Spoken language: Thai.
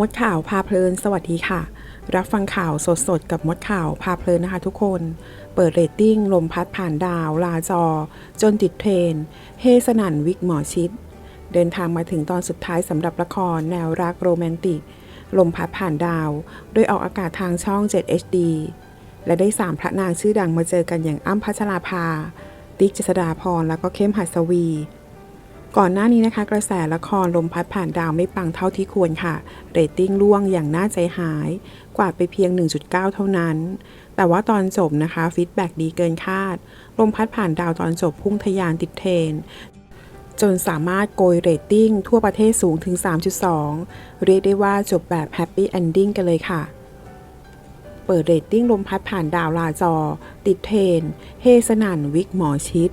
มดข่าวพาเพลิน สวัสดีค่ะ รับฟังข่าวสดๆ กับมดข่าวพาเพลินนะคะทุกคน เปิดเรตติ้ง ลมพัดผ่านดาว ลาจอ จนติดเทรน เฮสนันวิกหมอชิด เดินทางมาถึงตอนสุดท้ายสำหรับละครแนวรักโรแมนติก ลมพัดผ่านดาว โดยออกอากาศทางช่อง 7 HD และได้สามพระนางชื่อดังมาเจอกันอย่างอ้ำพัชราภา ติ๊กเจษดาพร แล้วก็เข้มหัสวี ก่อนหน้านี้นะคะ กระแสละครลมพัดผ่านดาวไม่ปังเท่าที่ควรค่ะ เรตติ้งร่วงอย่างน่าใจหาย กวาดไปเพียง 1.9 เท่านั้น แต่ว่าตอนจบนะคะฟีดแบ็กดีเกินคาด ลมพัดผ่านดาวตอนจบพุ่งทะยานติดเทรนจนสามารถโกยเรตติ้งทั่วประเทศสูงถึง 3.2 เรียกได้ว่าจบแบบแฮปปี้เอนดิ้งกันเลยค่ะ เปิดเรตติ้งลมพัดผ่านดาวลาจอ ติดเทรนเฮสนันวิกหมอชิด